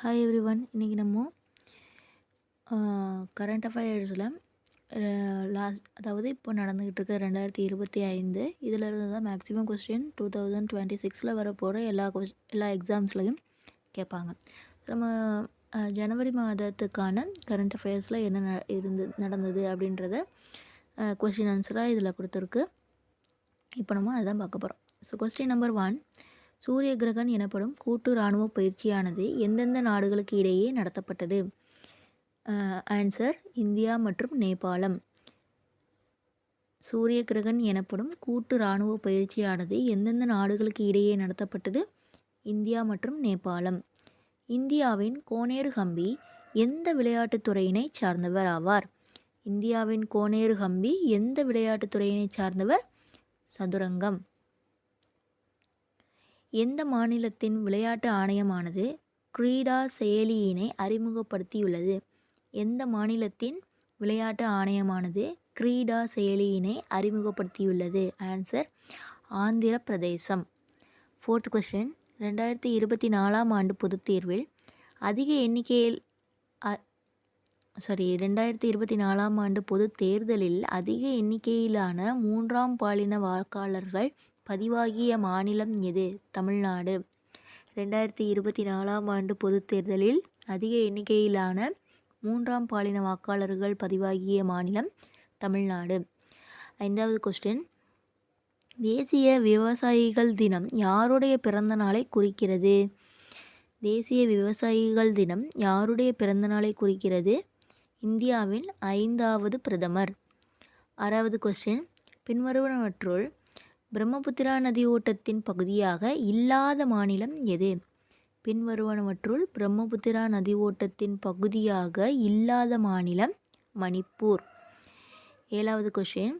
Hi every one இன்றைக்கி நம்ம current அஃபேர்ஸில் last அதாவது இப்போ நடந்துக்கிட்டு இருக்க ரெண்டாயிரத்தி இருபத்தி ஐந்து இதில் இருந்து தான் maximum question two thousand twenty சிக்ஸில் வரப்போகிற எல்லா கொஸ் எல்லா எக்ஸாம்ஸ்லையும் கேட்பாங்க. நம்ம ஜனவரி மாதத்துக்கான கரண்ட் அஃபேர்ஸில் என்ன ந- இருந்து நடந்தது அப்படின்றத கொஸ்டின் ஆன்சராக இதில் கொடுத்துருக்கு. இப்போ நம்ம அதான் பார்க்க போகிறோம் ஸோ கொஸ்டின் நம்பர் ஒன் சூரிய கிரகன் எனப்படும் கூட்டு இராணுவ பயிற்சியானது எந்தெந்த நாடுகளுக்கு இடையே நடத்தப்பட்டது? ஆன்சர் இந்தியா மற்றும் நேபாளம். சூரிய கிரகன் எனப்படும் கூட்டு இராணுவ பயிற்சியானது எந்தெந்த நாடுகளுக்கு இடையே நடத்தப்பட்டது? இந்தியா மற்றும் நேபாளம். இந்தியாவின் கோனேரு ஹம்பி எந்த விளையாட்டுத் துறையினை சார்ந்தவர் ஆவார்? இந்தியாவின் கோனேரு ஹம்பி எந்த விளையாட்டுத் துறையினை சார்ந்தவர்? சதுரங்கம். எந்த மாநிலத்தின் விளையாட்டு ஆணையமானது கிரீடா செயலியினை அறிமுகப்படுத்தியுள்ளது? எந்த மாநிலத்தின் விளையாட்டு ஆணையமானது கிரீடா செயலியினை அறிமுகப்படுத்தியுள்ளது? ஆன்சர் ஆந்திர பிரதேசம் ஃபோர்த் கொஸ்டின் ரெண்டாயிரத்தி இருபத்தி நாலாம் ஆண்டு பொதுத் தேர்வில் அதிக எண்ணிக்கையில் சாரி ரெண்டாயிரத்தி இருபத்தி நாலாம் ஆண்டு பொதுத் தேர்தலில் அதிக எண்ணிக்கையிலான மூன்றாம் பாலின வாக்காளர்கள் பதிவாகிய மாநிலம் எது? தமிழ்நாடு. ரெண்டாயிரத்தி இருபத்தி நாலாம் ஆண்டு பொதுத் தேர்தலில் அதிக எண்ணிக்கையிலான மூன்றாம் பாலின வாக்காளர்கள் பதிவாகிய மாநிலம் தமிழ்நாடு. ஐந்தாவது கொஸ்டின் தேசிய விவசாயிகள் தினம் யாருடைய பிறந்த நாளை குறிக்கிறது? தேசிய விவசாயிகள் தினம் யாருடைய பிறந்த நாளை குறிக்கிறது? இந்தியாவின் ஐந்தாவது பிரதமர். ஆறாவது கொஸ்டின் பின்வருவனவற்றுள் பிரம்மபுத்திரா நதி ஓட்டத்தின் பகுதியாக இல்லாத மாநிலம் எது? பின்வருவனவற்றுள் பிரம்மபுத்திரா நதி ஓட்டத்தின் பகுதியாக இல்லாத மாநிலம் மணிப்பூர். ஏழாவது கொஷின்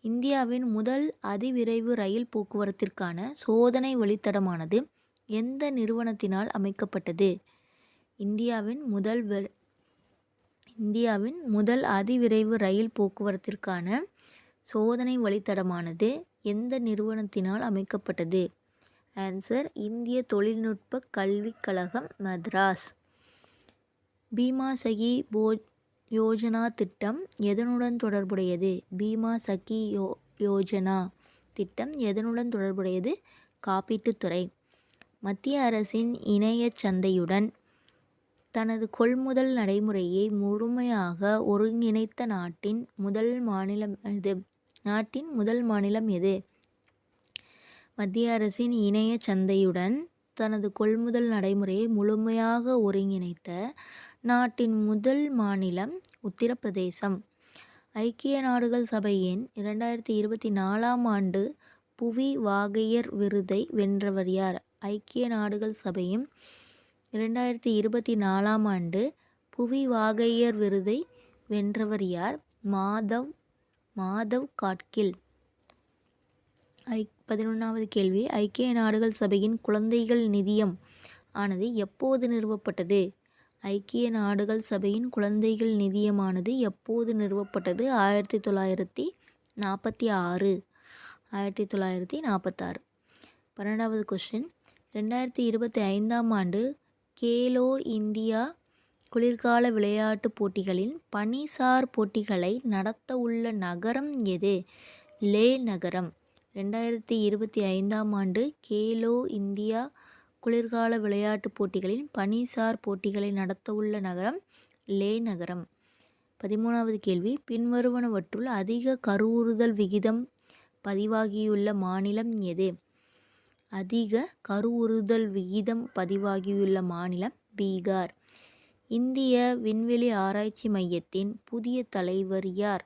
இந்தியாவின் முதல் அதிவிரைவு ரயில் போக்குவரத்திற்கான சோதனை வழித்தடமானது எந்த நிறுவனத்தினால் அமைக்கப்பட்டது? இந்தியாவின் முதல் வெ- இந்தியாவின் முதல் அதிவிரைவு ரயில் போக்குவரத்திற்கான சோதனை வழித்தடமானது எந்த நிறுவனத்தினால் அமைக்கப்பட்டது? ஆன்சர் இந்திய தொழில்நுட்ப கல்விக் கழகம் மத்ராஸ். பீமா சகி போ யோஜனா திட்டம் எதனுடன் தொடர்புடையது? பீமா சகி யோ யோஜனா திட்டம் எதனுடன் தொடர்புடையது? காப்பீட்டுத்துறை மத்திய அரசின் இணையச் சந்தையுடன் தனது கொள்முதல் நடைமுறையை முழுமையாக ஒருங்கிணைத்த நாட்டின் முதல் மாநிலம் இது நாட்டின் முதல் மாநிலம் எது? மத்திய அரசின் இணைய சந்தையுடன் தனது கொள்முதல் நடைமுறையை முழுமையாக ஒருங்கிணைத்த நாட்டின் முதல் மாநிலம் உத்தரப்பிரதேசம். ஐக்கிய நாடுகள் சபையின் இரண்டாயிரத்தி இருபத்தி நாலாம் ஆண்டு புவி வாகையர் விருதை வென்றவர் யார்? ஐக்கிய நாடுகள் சபையும் இரண்டாயிரத்தி இருபத்தி நாலாம் ஆண்டு புவி வாகையர் விருதை வென்றவர் யார்? மாதவ் மாதவ் காட்கில். ஐ பதினொன்றாவது கேள்வி. ஐக்கிய நாடுகள் சபையின் குழந்தைகள் நிதியம் ஆனது எப்போது நிறுவப்பட்டது? ஐக்கிய நாடுகள் சபையின் குழந்தைகள் நிதியமானது எப்போது நிறுவப்பட்டது? ஆயிரத்தி தொள்ளாயிரத்தி நாற்பத்தி ஆறு. ஆயிரத்தி தொள்ளாயிரத்தி நாற்பத்தாறு. பன்னெண்டாவது கொஸ்டின் ரெண்டாயிரத்தி இருபத்தி ஐந்தாம் ஆண்டு கேலோ இந்தியா குளிர்கால விளையாட்டுப் போட்டிகளின் பனிசார் போட்டிகளை நடத்தவுள்ள நகரம் எது? லே நகரம். ரெண்டாயிரத்தி இருபத்தி ஐந்தாம் ஆண்டு கேலோ இந்தியா குளிர்கால விளையாட்டுப் போட்டிகளின் பனிசார் போட்டிகளை நடத்தவுள்ள நகரம் லே நகரம். பதிமூணாவது கேள்வி. பின்வருவனவற்றுள் அதிக கருவுறுதல் விகிதம் பதிவாகியுள்ள மாநிலம் எது? அதிக கருவுறுதல் விகிதம் பதிவாகியுள்ள மாநிலம் பீகார். இந்திய விண்வெளி ஆராய்ச்சி மையத்தின் புதிய தலைவர் யார்?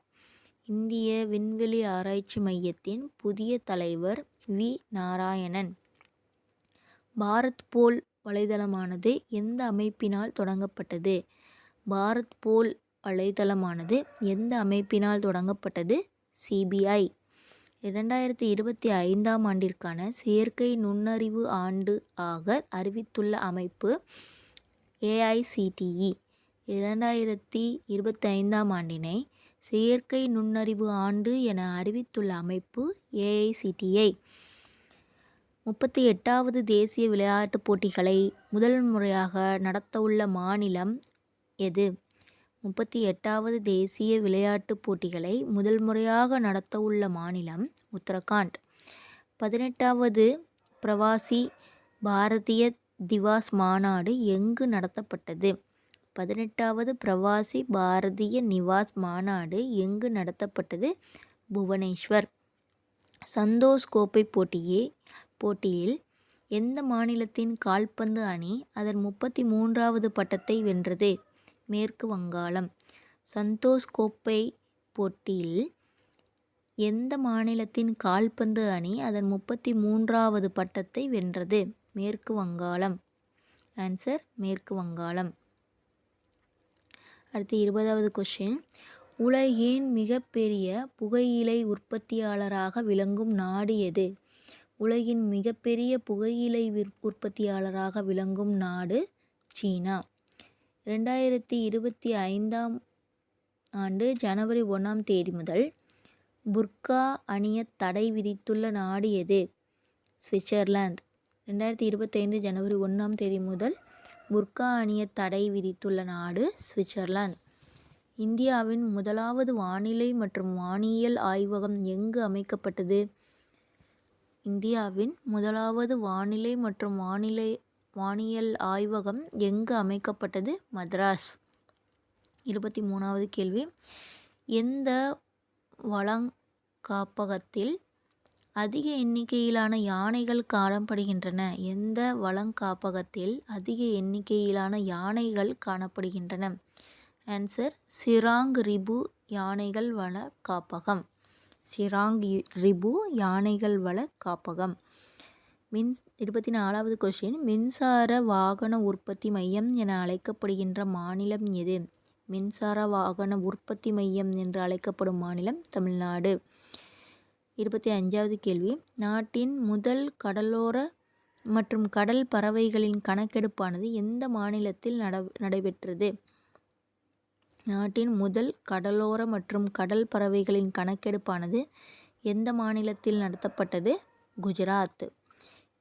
இந்திய விண்வெளி ஆராய்ச்சி மையத்தின் புதிய தலைவர் வி. நாராயணன். பாரத் போல் வலைதளமானது எந்த அமைப்பினால் தொடங்கப்பட்டது? பாரத் போல் வலைதளமானது எந்த அமைப்பினால் தொடங்கப்பட்டது? சிபிஐ இரண்டாயிரத்தி இருபத்தி ஐந்தாம் ஆண்டிற்கான செயற்கை நுண்ணறிவு ஆண்டு ஆக அறிவித்துள்ள அமைப்பு ஏஐசிடிஇ இரண்டாயிரத்தி இருபத்தைந்தாம் ஆண்டினை செயற்கை நுண்ணறிவு ஆண்டு என அறிவித்துள்ள அமைப்பு ஏஐசிடிஐ முப்பத்தி எட்டாவது தேசிய விளையாட்டுப் போட்டிகளை முதல் முறையாக நடத்தவுள்ள மாநிலம் எது? முப்பத்தி எட்டாவது தேசிய விளையாட்டுப் போட்டிகளை முதல் முறையாக நடத்தவுள்ள மாநிலம் உத்தரகாண்ட். பதினெட்டாவது பிரவாசி பாரதிய திவாஸ் மாநாடு எங்கு நடத்தப்பட்டது? பதினெட்டாவது பிரவாசி பாரதிய நிவாஸ் மாநாடு எங்கு நடத்தப்பட்டது? புவனேஸ்வர். சந்தோஷ் கோப்பை போட்டியே போட்டியில் எந்த மாநிலத்தின் கால்பந்து அணி அதன் முப்பத்தி மூன்றாவது பட்டத்தை வென்றது? மேற்கு வங்காளம். சந்தோஷ் கோப்பை போட்டியில் எந்த மாநிலத்தின் கால்பந்து அணி அதன் முப்பத்தி மூன்றாவது பட்டத்தை வென்றது? மேற்கு வங்காளம். ஆன்சர் மேற்கு வங்காளம். அடுத்து இருபதாவது கொஷின் உலகின் மிகப்பெரிய புகையிலை உற்பத்தியாளராக விளங்கும் நாடு எது? உலகின் மிகப்பெரிய புகையிலை உற்பத்தியாளராக விளங்கும் நாடு சீனா. ரெண்டாயிரத்தி இருபத்தி ஐந்தாம் ஆண்டு ஜனவரி ஒன்றாம் தேதி முதல் புர்கா அணிய தடை விதித்துள்ள நாடு எது? சுவிட்சர்லாந்து ரெண்டாயிரத்தி இருபத்தைந்து ஜனவரி ஒன்றாம் தேதி முதல் புர்கா அணிய தடை விதித்துள்ள நாடு சுவிட்சர்லாந்து. இந்தியாவின் முதலாவது வானிலை மற்றும் வானியல் ஆய்வகம் எங்கு அமைக்கப்பட்டது? இந்தியாவின் முதலாவது வானிலை மற்றும் வானிலை வானியல் ஆய்வகம் எங்கு அமைக்கப்பட்டது? மദ്രാஸ் இருபத்தி மூணாவது கேள்வி. எந்த வளங்காப்பகத்தில் அதிக எண்ணிக்கையிலான யானைகள் காணப்படுகின்றன. எந்த வளங்காப்பகத்தில் அதிக எண்ணிக்கையிலான யானைகள் காணப்படுகின்றன? ஆன்சர் சிராங் ரிபு யானைகள் வள காப்பகம். சிராங் ரிபு யானைகள் வள காப்பகம். மின் இருபத்தி நாலாவது கொஷின் மின்சார வாகன உற்பத்தி மையம் என அழைக்கப்படுகின்ற மாநிலம் எது? மின்சார வாகன உற்பத்தி மையம் என்று அழைக்கப்படும் மாநிலம் தமிழ்நாடு. இருபத்தி அஞ்சாவது கேள்வி. நாட்டின் முதல் கடலோர மற்றும் கடல் பறவைகளின் கணக்கெடுப்பானது எந்த மாநிலத்தில் நட நடைபெற்றது? நாட்டின் முதல் கடலோர மற்றும் கடல் பறவைகளின் கணக்கெடுப்பானது எந்த மாநிலத்தில் நடத்தப்பட்டது? குஜராத்.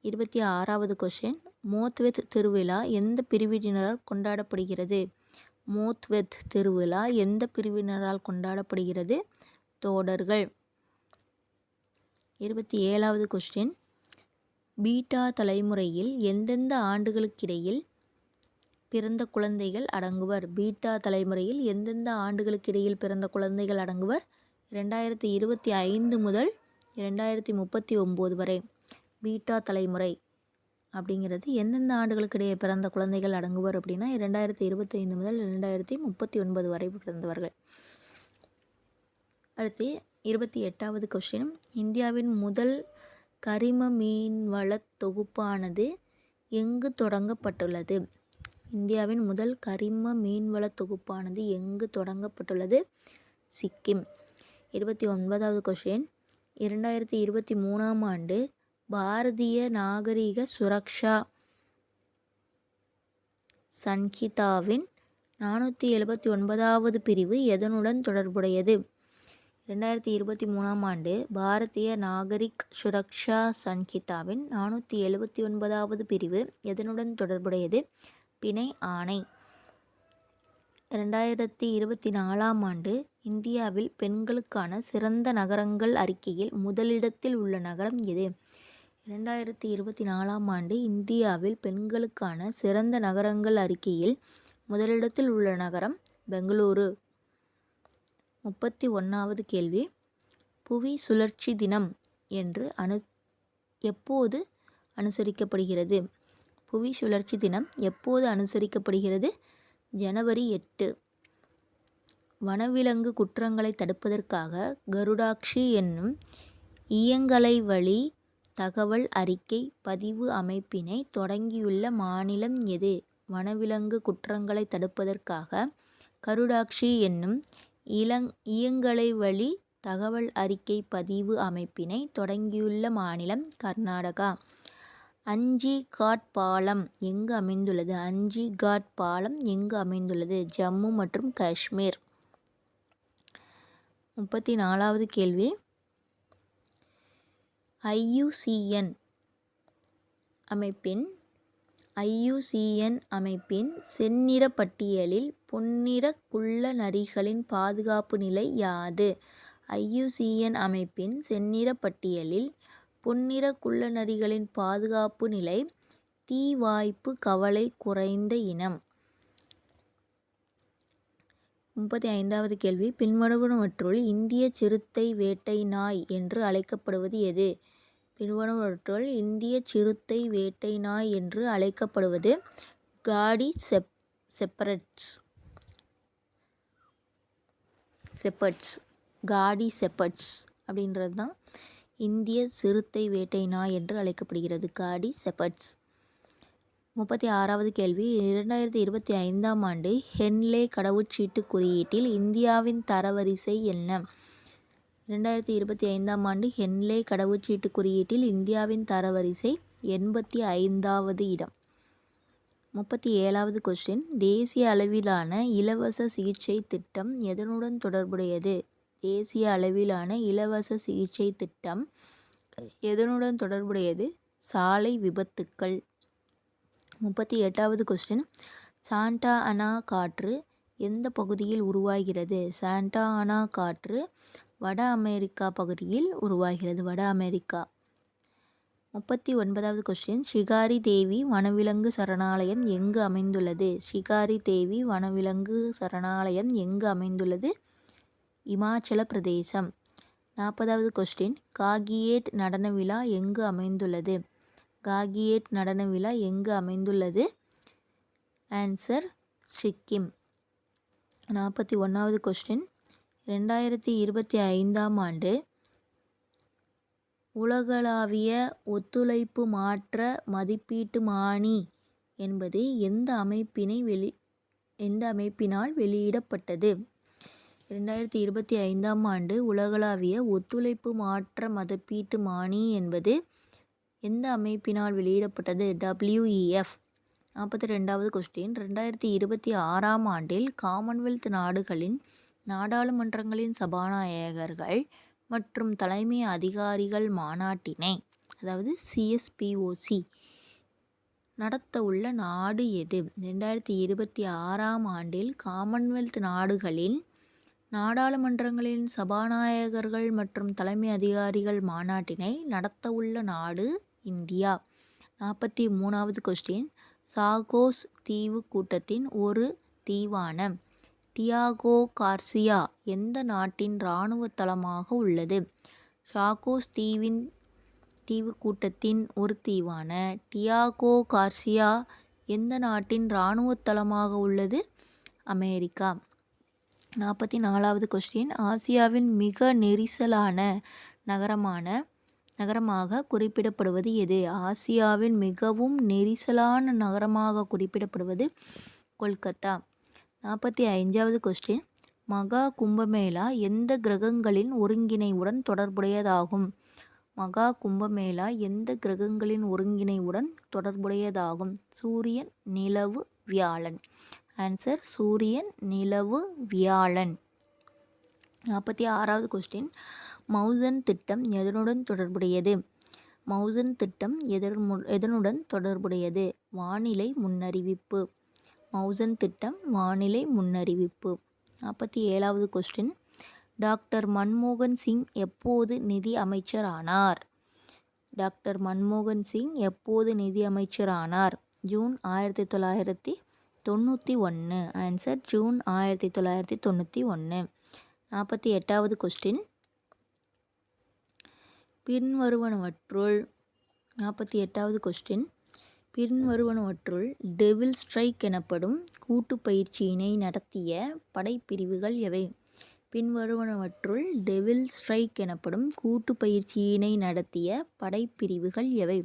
இருபத்தி ஆறாவது கொஷின் மோத்வெத் திருவிழா எந்த பிரிவினரால் கொண்டாடப்படுகிறது? மோத்வெத் திருவிழா எந்த பிரிவினரால் கொண்டாடப்படுகிறது? தோடர்கள். இருபத்தி ஏழாவது கொஸ்டின் பீட்டா தலைமுறையில் எந்தெந்த ஆண்டுகளுக்கிடையில் பிறந்த குழந்தைகள் அடங்குவர்? பீட்டா தலைமுறையில் எந்தெந்த ஆண்டுகளுக்கிடையில் பிறந்த குழந்தைகள் அடங்குவர்? ரெண்டாயிரத்தி இருபத்தி ஐந்து முதல் ரெண்டாயிரத்தி முப்பத்தி ஒம்பது வரை. பீட்டா தலைமுறை அப்படிங்கிறது எந்தெந்த ஆண்டுகளுக்கு இடையே பிறந்த குழந்தைகள் அடங்குவர் அப்படின்னா இரண்டாயிரத்தி இருபத்தைந்து முதல் ரெண்டாயிரத்தி முப்பத்தி ஒன்பது வரை பிறந்தவர்கள். அடுத்து இருபத்தி எட்டாவது கொஸ்டின் இந்தியாவின் முதல் கரிம மீன்வள தொகுப்பானது எங்கு தொடங்கப்பட்டுள்ளது? இந்தியாவின் முதல் கரிம மீன்வள தொகுப்பானது எங்கு தொடங்கப்பட்டுள்ளது? சிக்கிம். இருபத்தி ஒன்பதாவது கொஷின் இரண்டாயிரத்தி இருபத்தி மூணாம் ஆண்டு பாரதிய நாகரிக சுரக்ஷா சன்ஹிதாவின் நானூற்றி எழுபத்தி ஒன்பதாவது பிரிவு எதனுடன் தொடர்புடையது? ரெண்டாயிரத்தி இருபத்தி மூணாம் ஆண்டு பாரதிய நாகரிக் சுரக்ஷா சன்ஹிதாவின் நானூற்றி எழுபத்தி ஒன்பதாவது பிரிவு எதனுடன் தொடர்புடையது? பிணை ஆணை. ரெண்டாயிரத்தி இருபத்தி நாலாம் ஆண்டு இந்தியாவில் பெண்களுக்கான சிறந்த நகரங்கள் அறிக்கையில் முதலிடத்தில் உள்ள நகரம் எது? இரண்டாயிரத்தி இருபத்தி நாலாம் ஆண்டு இந்தியாவில் பெண்களுக்கான சிறந்த நகரங்கள் அறிக்கையில் முதலிடத்தில் உள்ள நகரம் பெங்களூரு. முப்பத்தி ஒன்றாவது கேள்வி. புவி சுழற்சி தினம் என்று அனு எப்போது அனுசரிக்கப்படுகிறது? புவி சுழற்சி தினம் எப்போது அனுசரிக்கப்படுகிறது? ஜனவரி எட்டு. வனவிலங்கு குற்றங்களை தடுப்பதற்காக கருடாக்ஷி என்னும் இயங்கலை வழி தகவல் அறிக்கை பதிவு அமைப்பினை தொடங்கியுள்ள மாநிலம் எது? வனவிலங்கு குற்றங்களை தடுப்பதற்காக கருடாக்ஷி என்னும் இளங் இயங்கலை வழி தகவல் அறிக்கை பதிவு அமைப்பினை தொடங்கியுள்ள மாநிலம் கர்நாடகா. அஞ்சி காட் பாலம் எங்கு அமைந்துள்ளது? அஞ்சி காட் பாலம் எங்கு அமைந்துள்ளது? ஜம்மு மற்றும் காஷ்மீர். முப்பத்தி நாலாவது கேள்வி ஐயுசிஎன் அமைப்பின் ஐயுசிஎன் அமைப்பின் செந்நிற பட்டியலில் பொன்னிற குள்ள நரிகளின் பாதுகாப்பு நிலை யாது? ஐயுசிஎன் அமைப்பின் செந்நிற பட்டியலில் பொன்னிற குள்ள நரிகளின் பாதுகாப்பு நிலை தீ வாய்ப்பு கவலை குறைந்த இனம். முப்பத்தி ஐந்தாவது கேள்வி பின்வருவனவற்றுள் இந்திய சிறுத்தை வேட்டை நாய் என்று அழைக்கப்படுவது எது? பின்வருவனவற்றுள் இந்திய சிறுத்தை வேட்டை நாய் என்று அழைக்கப்படுவது காடி செப் செப்பரட்ஸ். செப்பட்ஸ் காடி செப்பட்ஸ் அப்படின்றது தான் இந்திய சிறுத்தை வேட்டை நாய் என்று அழைக்கப்படுகிறது. காடி செப்பட்ஸ். முப்பத்தி ஆறாவது கேள்வி. இரண்டாயிரத்தி இருபத்தி ஐந்தாம் ஆண்டு ஹென்லே கடவுச்சீட்டு குறியீட்டில் இந்தியாவின் தரவரிசை என்ன? இரண்டாயிரத்தி இருபத்தி ஐந்தாம் ஆண்டு ஹென்லே கடவுச்சீட்டு குறியீட்டில் இந்தியாவின் தரவரிசை எண்பத்தி ஐந்தாவது இடம். முப்பத்தி ஏழாவது கொஸ்டின் தேசிய அளவிலான இலவச சிகிச்சை திட்டம் எதனுடன் தொடர்புடையது? தேசிய அளவிலான இலவச சிகிச்சை திட்டம் எதனுடன் தொடர்புடையது? சாலை விபத்துக்கள். முப்பத்தி எட்டாவது கொஸ்டின் சாண்டா அனா காற்று எந்த பகுதியில் உருவாகிறது? சாண்டா அனா காற்று வட அமெரிக்கா பகுதியில் உருவாகிறது. வட அமெரிக்கா. முப்பத்தி ஒன்பதாவது கொஸ்டின் ஷிகாரி தேவி வனவிலங்கு சரணாலயம் எங்கு அமைந்துள்ளது? ஷிகாரி தேவி வனவிலங்கு சரணாலயம் எங்கு அமைந்துள்ளது? இமாச்சல பிரதேசம். நாற்பதாவது கொஸ்டின் காகியேட் நடன விழா எங்கு அமைந்துள்ளது? காகியேட் நடன விழா எங்கு அமைந்துள்ளது? ஆன்சர் சிக்கிம். நாற்பத்தி ஒன்றாவது கொஸ்டின் ரெண்டாயிரத்தி இருபத்தி ஐந்தாம் ஆண்டு உலகளாவிய ஒத்துழைப்பு மாற்ற மதிப்பீட்டு மானி என்பது எந்த அமைப்பினை வெளி எந்த அமைப்பினால் வெளியிடப்பட்டது? இரண்டாயிரத்தி இருபத்தி ஐந்தாம் ஆண்டு உலகளாவிய ஒத்துழைப்பு மாற்ற மதிப்பீட்டு மானி என்பது எந்த அமைப்பினால் வெளியிடப்பட்டது? டபிள்யூஇஎஃப் நாற்பத்தி ரெண்டாவது கொஸ்டின் ரெண்டாயிரத்தி இருபத்தி ஆறாம் ஆண்டில் காமன்வெல்த் நாடுகளின் நாடாளுமன்றங்களின் சபாநாயகர்கள் மற்றும் தலைமை அதிகாரிகள் மாநாட்டினை அதாவது சிஎஸ்பிஓசி நடத்த உள்ள நாடு எது? ரெண்டாயிரத்தி இருபத்தி ஆறாம் ஆண்டில் காமன்வெல்த் நாடுகளின் நாடாளுமன்றங்களின் சபாநாயகர்கள் மற்றும் தலைமை அதிகாரிகள் மாநாட்டினை நடத்த உள்ள நாடு இந்தியா. நாற்பத்தி மூணாவது கொஸ்டின் சாகோஸ் தீவு கூட்டத்தின் ஒரு தீவான டியாகோ கார்சியா எந்த நாட்டின் இராணுவ தளமாக உள்ளது? ஷாகோஸ் தீவின் தீவு கூட்டத்தின் ஒரு தீவான டியாகோ கார்சியா எந்த நாட்டின் இராணுவ தளமாக உள்ளது? அமெரிக்கா. நாற்பத்தி நாலாவது கொஸ்டின் ஆசியாவின் மிக நெரிசலான நகரமான நகரமாக குறிப்பிடப்படுவது எது? ஆசியாவின் மிகவும் நெரிசலான நகரமாக குறிப்பிடப்படுவது கொல்கத்தா. நாற்பத்தி ஐந்தாவது கொஸ்டின் மகா கும்பமேளா எந்த கிரகங்களின் ஒருங்கிணைவுடன் தொடர்புடையதாகும்? மகா கும்பமேளா எந்த கிரகங்களின் ஒருங்கிணைவுடன் தொடர்புடையதாகும்? சூரியன் நிலவு வியாழன். ஆன்சர் சூரியன் நிலவு வியாழன். நாற்பத்தி ஆறாவது கொஸ்டின் மவுசன் திட்டம் எதனுடன் தொடர்புடையது? மவுசன் திட்டம் எதிர்மு எதனுடன் தொடர்புடையது? வானிலை முன்னறிவிப்பு. மவுசன் திட்டம் வானிலை முன்னறிவிப்பு. நாற்பத்தி ஏழாவது கொஸ்டின் டாக்டர் மன்மோகன் சிங் எப்போது நிதி அமைச்சர் ஆனார் டாக்டர் மன்மோகன் சிங் எப்போது நிதி அமைச்சர் ஆனார் ஜூன் ஆயிரத்தி தொள்ளாயிரத்தி தொண்ணூற்றி ஒன்று ஆன்சர் ஜூன் ஆயிரத்தி தொள்ளாயிரத்தி தொண்ணூற்றி ஒன்று நாற்பத்தி எட்டாவது கொஸ்டின் பின்வருவனவற்றுள். நாற்பத்தி எட்டாவது கொஸ்டின் பின்வருவனவற்றுள் டெவில் ஸ்ட்ரைக் எனப்படும் கூட்டுப் பயிற்சியினை நடத்திய படைப்பிரிவுகள் எவை? பின்வருவனவற்றுள் டெவில் ஸ்ட்ரைக் எனப்படும் கூட்டுப் பயிற்சியினை நடத்திய படைப்பிரிவுகள் எவை?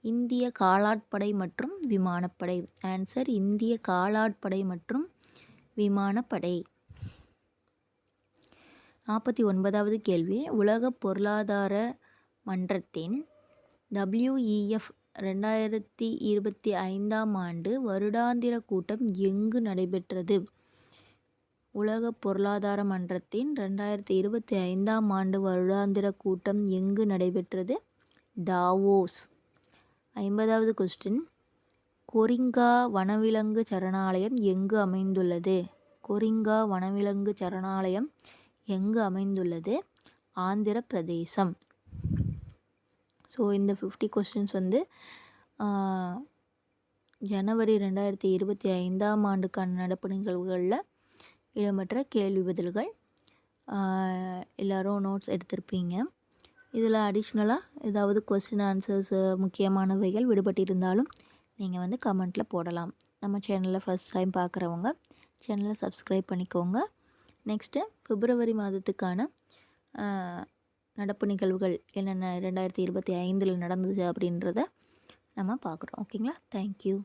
இந்திய காலாட்படை மற்றும் விமானப்படை. ஆன்சர் இந்திய காலாட்படை மற்றும் விமானப்படை. நாற்பத்தி ஒன்பதாவது கேள்வி. உலக பொருளாதார மன்றத்தின் டபிள்யூஇஎஃப் ரெண்டாயிரத்தி இருபத்தி ஐந்தாம் ஆண்டு வருடாந்திர கூட்டம் எங்கு நடைபெற்றது? உலக பொருளாதார மன்றத்தின் ரெண்டாயிரத்தி இருபத்தி ஐந்தாம் ஆண்டு வருடாந்திர கூட்டம் எங்கு நடைபெற்றது? டாவோஸ். ஐம்பதாவது கொஸ்டின் கொரிங்கா வனவிலங்கு சரணாலயம் எங்கு அமைந்துள்ளது? கொரிங்கா வனவிலங்கு சரணாலயம் எங்கு அமைந்துள்ளது? ஆந்திர பிரதேசம். ஸோ இந்த ஃபிஃப்டி கொஸ்டின்ஸ் வந்து ஜனவரி ரெண்டாயிரத்தி இருபத்தி ஐந்தாம் ஆண்டுக்கான நடப்பு நிகழ்வுகளில் இடம்பெற்ற கேள்வி பதில்கள். எல்லோரும் நோட்ஸ் எடுத்திருப்பீங்க. இதில் அடிஷ்னலாக ஏதாவது கொஸ்டின் ஆன்சர்ஸ் முக்கியமானவைகள் விடுபட்டிருந்தாலும் நீங்கள் வந்து கமெண்ட்டில் போடலாம். நம்ம சேனலில் ஃபஸ்ட் டைம் பார்க்குறவங்க சேனலை சப்ஸ்கிரைப் பண்ணிக்கோங்க. நெக்ஸ்ட்டு பிப்ரவரி மாதத்துக்கான நடப்பு நிகழ்வுகள் என்னென்ன ரெண்டாயிரத்தி இருபத்தி ஐந்தில் நடந்தது அப்படின்றத நம்ம பார்க்குறோம். ஓகேங்களா? தேங்க்யூ